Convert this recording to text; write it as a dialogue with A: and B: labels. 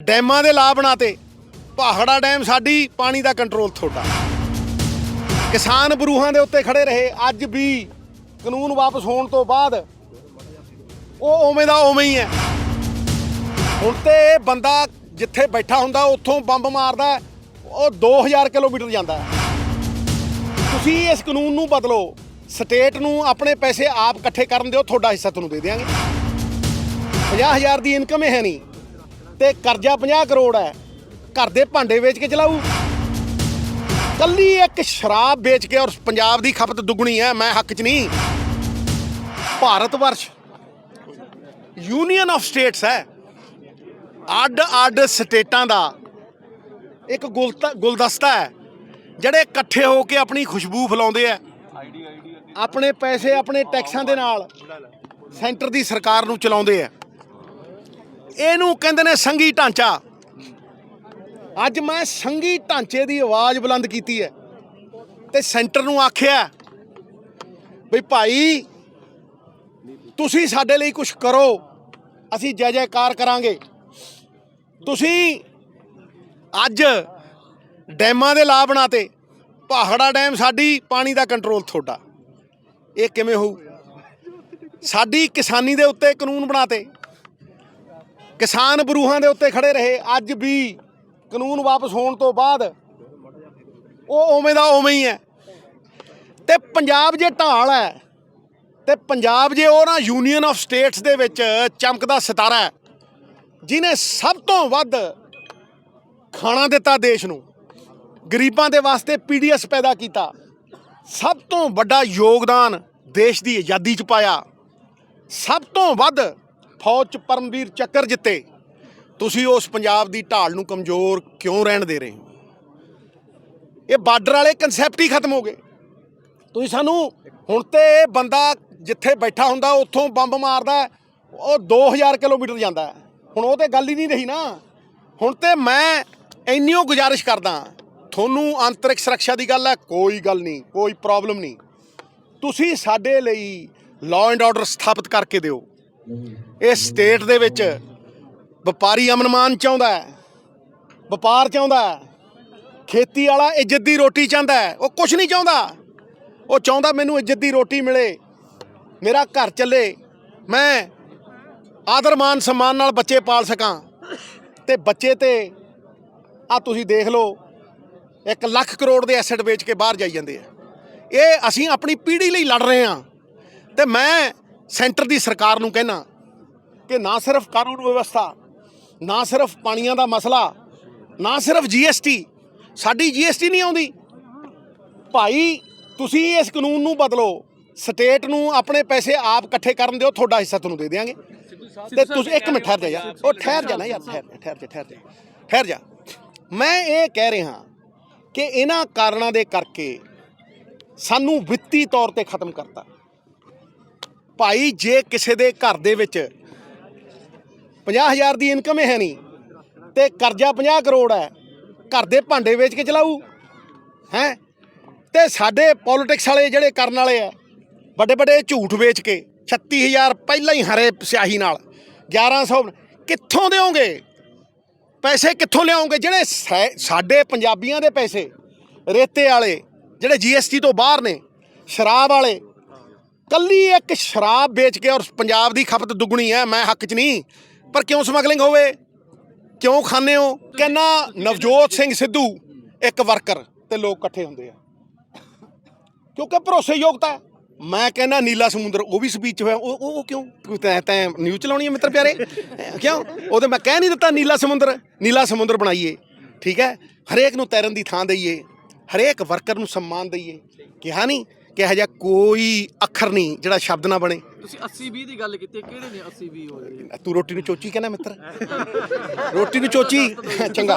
A: ਡੈਮਾਂ ਦੇ ਲਾ ਬਣਾਤੇ ਪਹਾੜਾ ਡੈਮ ਸਾਡੀ ਪਾਣੀ ਦਾ ਕੰਟਰੋਲ ਤੁਹਾਡਾ। ਕਿਸਾਨ ਬਰੂਹਾਂ ਦੇ ਉੱਤੇ ਖੜੇ ਰਹੇ ਅੱਜ ਵੀ ਕਾਨੂੰਨ ਵਾਪਸ ਹੋਣ ਤੋਂ ਬਾਅਦ ਉਹ ਉਵੇਂ ਦਾ ਉਵੇਂ ਹੀ ਹੈ। ਹੁਣ ਤੇ ਇਹ ਬੰਦਾ ਜਿੱਥੇ ਬੈਠਾ ਹੁੰਦਾ ਉੱਥੋਂ ਬੰਬ ਮਾਰਦਾ ਹੈ, ਉਹ 2000 ਕਿਲੋਮੀਟਰ ਜਾਂਦਾ ਤੁਸੀਂ ਇਸ ਕਾਨੂੰਨ ਨੂੰ ਬਦਲੋ ਸਟੇਟ ਨੂੰ ਆਪਣੇ ਪੈਸੇ ਆਪ ਇਕੱਠੇ ਕਰਨ ਦਿਓ ਤੁਹਾਡਾ ਹਿੱਸਾ ਤੁਹਾਨੂੰ ਦੇ ਦਿਆਂਗੇ। 50000 ਦੀ ਇਨਕਮ ਹੈ ਨਹੀਂ। ਤੇ ਕਰਜ਼ਾ 50 ਕਰੋੜ ਹੈ। ਘਰ ਦੇ ਭਾਂਡੇ ਵੇਚ ਕੇ ਚਲਾਊ। ਕੱਲੀ ਇੱਕ ਸ਼ਰਾਬ ਵੇਚ ਕੇ ਔਰ ਪੰਜਾਬ ਦੀ ਖਪਤ ਦੁੱਗਣੀ ਹੈ, ਮੈਂ ਹੱਕ 'ਚ ਨਹੀਂ। ਭਾਰਤ ਵਰਸ਼ ਯੂਨੀਅਨ ਆਫ ਸਟੇਟਸ ਹੈ। ਅੱਡ ਅੱਡ ਸਟੇਟਾਂ ਦਾ ਇੱਕ ਗੁਲਤਾ- ਗੁਲਦਸਤਾ ਹੈ, ਜਿਹੜੇ ਇਕੱਠੇ ਹੋ ਕੇ ਆਪਣੀ ਖੁਸ਼ਬੂ ਫੈਲਾਉਂਦੇ ਆ ਆਪਣੇ ਪੈਸੇ ਆਪਣੇ ਟੈਕਸਾਂ ਦੇ ਨਾਲ ਸੈਂਟਰ ਦੀ ਸਰਕਾਰ ਨੂੰ ਚਲਾਉਂਦੇ ਆ ਇਹਨੂੰ ਕਹਿੰਦੇ ਨੇ ਸੰਘੀ ਢਾਂਚਾ। ਅੱਜ ਮੈਂ ਸੰਘੀ ਢਾਂਚੇ ਦੀ ਆਵਾਜ਼ ਬੁਲੰਦ ਕੀਤੀ ਹੈ ਤੇ ਸੈਂਟਰ ਨੂੰ ਆਖਿਆ ਵੀ ਭਾਈ, ਤੁਸੀਂ ਸਾਡੇ ਲਈ ਕੁਝ ਕਰੋ, ਅਸੀਂ ਜੈ ਜੈਕਾਰ ਕਰਾਂਗੇ। ਤੁਸੀਂ ਅੱਜ ਡੈਮਾਂ ਦੇ ਲਾ ਬਣਾਤੇ ਪਹਾੜਾ ਡੈਮ ਸਾਡੀ ਪਾਣੀ ਦਾ ਕੰਟਰੋਲ ਤੁਹਾਡਾ। ਇਹ ਕਿਵੇਂ ਹੋਊ? ਸਾਡੀ ਕਿਸਾਨੀ ਦੇ ਉੱਤੇ ਕਾਨੂੰਨ ਬਣਾਤੇ। ਕਿਸਾਨ ਬਰੂਹਾਂ ਦੇ ਉੱਤੇ ਖੜੇ ਰਹੇ। ਅੱਜ ਵੀ ਕਾਨੂੰਨ ਵਾਪਸ ਹੋਣ ਤੋਂ ਬਾਅਦ ਉਹ ਉਵੇਂ ਦਾ ਉਵੇਂ ਹੀ ਹੈ। ਤੇ ਪੰਜਾਬ ਜੇ ਢਾਲ ਹੈ, ਤੇ ਪੰਜਾਬ ਜੇ ਉਹ ਨਾ ਯੂਨੀਅਨ ਆਫ ਸਟੇਟਸ ਦੇ ਵਿੱਚ ਚਮਕਦਾ ਸਿਤਾਰਾ ਹੈ ਜਿਨੇ ਸਭ ਤੋਂ ਵੱਧ ਖਾਣਾ ਦਿੱਤਾ ਦੇਸ਼ ਨੂੰ, ਗਰੀਬਾਂ ਦੇ ਵਾਸਤੇ ਪੀਡੀਐਸ ਪੈਦਾ ਕੀਤਾ, ਸਭ ਤੋਂ ਵੱਡਾ ਯੋਗਦਾਨ ਦੇਸ਼ ਦੀ ਆਜ਼ਾਦੀ 'ਚ ਪਾਇਆ, ਸਭ ਤੋਂ ਵੱਧ ਫੌਜ 'ਚ ਪਰਮਵੀਰ ਚੱਕਰ ਜਿੱਤੇ ਤੁਸੀਂ ਉਸ ਪੰਜਾਬ ਦੀ ਢਾਲ ਨੂੰ ਕਮਜ਼ੋਰ ਕਿਉਂ ਰਹਿਣ ਦੇ ਰਹੇ ਹੋ? ਇਹ ਬਾਰਡਰ ਵਾਲੇ ਕਨਸੈਪਟ ਹੀ ਖਤਮ ਹੋ ਗਏ। ਤੁਸੀਂ ਸਾਨੂੰ ਹੁਣ ਤੇ ਇਹ ਬੰਦਾ ਜਿੱਥੇ ਬੈਠਾ ਹੁੰਦਾ ਉੱਥੋਂ ਬੰਬ ਮਾਰਦਾ ਹੈ, ਉਹ 2000 ਕਿਲੋਮੀਟਰ ਜਾਂਦਾ ਹੁਣ ਉਹ ਤੇ ਗੱਲ ਹੀ ਨਹੀਂ ਰਹੀ ਨਾ। ਹੁਣ ਤੇ ਮੈਂ ਇੰਨੀਓ ਗੁਜ਼ਾਰਿਸ਼ ਕਰਦਾ ਤੁਹਾਨੂੰ ਅੰਤਰਿਕ ਸੁਰੱਖਿਆ ਦੀ ਗੱਲ ਹੈ ਕੋਈ ਗੱਲ ਨਹੀਂ ਕੋਈ ਪ੍ਰੋਬਲਮ ਨਹੀਂ। ਤੁਸੀਂ ਸਾਡੇ ਲਈ ਲਾਅ ਐਂਡ ਆਰਡਰ ਸਥਾਪਿਤ ਕਰਕੇ ਦਿਓ। ਇਹ ਸਟੇਟ ਦੇ ਵਿੱਚ ਵਪਾਰੀ ਅਮਨਮਾਨ ਚਾਹੁੰਦਾ ਹੈ, ਵਪਾਰ ਚਾਹੁੰਦਾ ਹੈ, ਖੇਤੀ ਵਾਲਾ ਇੱਜ਼ਤ ਦੀ ਰੋਟੀ ਚਾਹੁੰਦਾ ਹੈ, ਉਹ ਕੁਝ ਨਹੀਂ ਚਾਹੁੰਦਾ। ਉਹ ਚਾਹੁੰਦਾ ਮੈਨੂੰ ਇੱਜ਼ਤ ਦੀ ਰੋਟੀ ਮਿਲੇ, ਮੇਰਾ ਘਰ ਚੱਲੇ, ਮੈਂ ਆਦਰ ਮਾਨ ਸਨਮਾਨ ਨਾਲ ਬੱਚੇ ਪਾਲ ਸਕਾਂ। ਤੇ ਬੱਚੇ ਤੇ ਆ ਤੁਸੀਂ ਦੇਖ ਲਓ 1 ਲੱਖ ਕਰੋੜ ਦੇ ਐਸੈਟ ਵੇਚ ਕੇ ਬਾਹਰ ਜਾਈ ਜਾਂਦੇ ਆ। ਇਹ ਅਸੀਂ ਆਪਣੀ ਪੀੜ੍ਹੀ ਲਈ ਲੜ ਰਹੇ ਹਾਂ। ਤੇ ਮੈਂ ਸੈਂਟਰ ਦੀ ਸਰਕਾਰ ਨੂੰ ਕਹਿਣਾ ਕਿ ਨਾ ਸਿਰਫ ਕਾਨੂੰਨ ਵਿਵਸਥਾ ਨਾ ਸਿਰਫ ਪਾਣੀਆਂ ਦਾ ਮਸਲਾ ਨਾ ਸਿਰਫ ਜੀਐਸਟੀ ਸਾਡੀ ਜੀਐਸਟੀ ਨਹੀਂ ਆਉਂਦੀ। ਭਾਈ ਤੁਸੀਂ ਇਸ ਕਾਨੂੰਨ ਨੂੰ ਬਦਲੋ ਸਟੇਟ ਨੂੰ ਆਪਣੇ ਪੈਸੇ ਆਪ ਇਕੱਠੇ ਕਰਨ ਦਿਓ ਤੁਹਾਡਾ ਹਿੱਸਾ ਤੁਹਾਨੂੰ ਦੇ ਦਿਆਂਗੇ। ਤੇ ਤੁਸੀਂ ਇੱਕ ਮਿੰਟ ਠਹਿਰ ਜਾ ਯਾਰ। ਉਹ ਠਹਿਰ ਜਾ ਨਾ ਯਾਰ ਠਹਿਰ ਜਾ ਠਹਿਰ ਜਾ ਠਹਿਰ ਜਾ। ਮੈਂ ਇਹ ਕਹਿ ਰਿਹਾ ਕਿ ਇਹਨਾਂ ਕਾਰਨਾਂ ਦੇ ਕਰਕੇ ਸਾਨੂੰ ਵਿੱਤੀ ਤੌਰ ਤੇ ਖਤਮ ਕਰਤਾ। ਭਾਈ, ਜੇ ਕਿਸੇ ਦੇ ਘਰ ਦੇ ਵਿੱਚ 50000 ਦੀ ਇਨਕਮ ਹੈ ਨਹੀਂ ਤੇ ਕਰਜ਼ਾ 50 ਕਰੋੜ ਹੈ, ਘਰ ਦੇ ਭਾਂਡੇ ਵੇਚ ਕੇ ਚਲਾਊ, ਹੈ? ਤੇ ਸਾਡੇ ਪੋਲਿਟਿਕਸ ਵਾਲੇ ਜਿਹੜੇ ਕਰਨ ਵਾਲੇ ਆ ਵੱਡੇ ਵੱਡੇ ਝੂਠ ਵੇਚ ਕੇ 36000 ਪਹਿਲਾਂ ਹੀ ਹਰੇ ਸਿਆਹੀ ਨਾਲ 1100 ਕਿੱਥੋਂ ਦੇਵੋਗੇ ਪੈਸੇ ਕਿੱਥੋਂ ਲਿਆਉਂਗੇ ਜਿਹੜੇ ਸੈ- ਸਾਡੇ ਪੰਜਾਬੀਆਂ ਦੇ ਪੈਸੇ, ਰੇਤੇ ਵਾਲੇ, ਜਿਹੜੇ ਜੀਐਸਟੀ ਤੋਂ ਬਾਹਰ ਨੇ, ਸ਼ਰਾਬ ਵਾਲੇ ਕੱਲੀ ਇੱਕ ਸ਼ਰਾਬ ਵੇਚ ਕੇ ਔਰ ਪੰਜਾਬ ਦੀ ਖਪਤ ਦੁੱਗਣੀ ਹੈ, ਮੈਂ ਹੱਕ 'ਚ ਨਹੀਂ। ਪਰ ਕਿਉਂ ਸਮਗਲਿੰਗ ਹੋਵੇ? ਕਿਉਂ ਖਾਂਦੇ ਹੋ? ਕਹਿੰਨਾ ਨਵਜੋਤ ਸਿੰਘ ਸਿੱਧੂ ਇੱਕ ਵਰਕਰ ਤੇ ਲੋਕ ਇਕੱਠੇ ਹੁੰਦੇ ਆ। ਕਿਉਂਕਿ ਭਰੋਸੇਯੋਗਤਾ ਹੈ। ਮੈਂ ਕਹਿੰਦਾ, ਨੀਲਾ ਸਮੁੰਦਰ, ਉਹ ਵੀ ਸਪੀਚ ਹੋਇਆ। ਉਹ ਉਹ ਕਿਉਂ? ਕੋਈ ਤੈਂ ਤੈਂ ਨਿਊਜ਼ ਚਲਾਉਣੀ ਹੈ ਮਿੱਤਰ ਪਿਆਰੇ? ਕਿਉਂ? ਉਹਦੇ ਮੈਂ ਕਹਿ ਨਹੀਂ ਦਿੱਤਾ, ਨੀਲਾ ਸਮੁੰਦਰ। ਨੀਲਾ ਸਮੁੰਦਰ ਬਣਾਈਏ, ਠੀਕ ਹੈ? ਹਰੇਕ ਨੂੰ ਤੈਰਨ ਦੀ ਥਾਂ ਦਈਏ, ਹਰੇਕ ਵਰਕਰ ਨੂੰ ਸਨਮਾਨ ਦਈਏ। ਕਿਹਾ ਨਹੀਂ ਕਿ ਇਹੋ ਜਿਹਾ ਕੋਈ ਅੱਖਰ ਨਹੀਂ ਜਿਹੜਾ ਸ਼ਬਦ ਨਾ ਬਣੇ।
B: ਤੁਸੀਂ 80 20 ਦੀ ਗੱਲ ਕੀਤੀ ਹੈ, ਕਿਹੜੇ ਨੇ 80 20 ਹੋਏ
A: ਤੂੰ ਰੋਟੀ ਨੂੰ ਚੋਚੀ ਕਹਿੰਦਾ ਮਿੱਤਰ। ਰੋਟੀ ਨੂੰ ਚੋਚੀ? ਚੰਗਾ।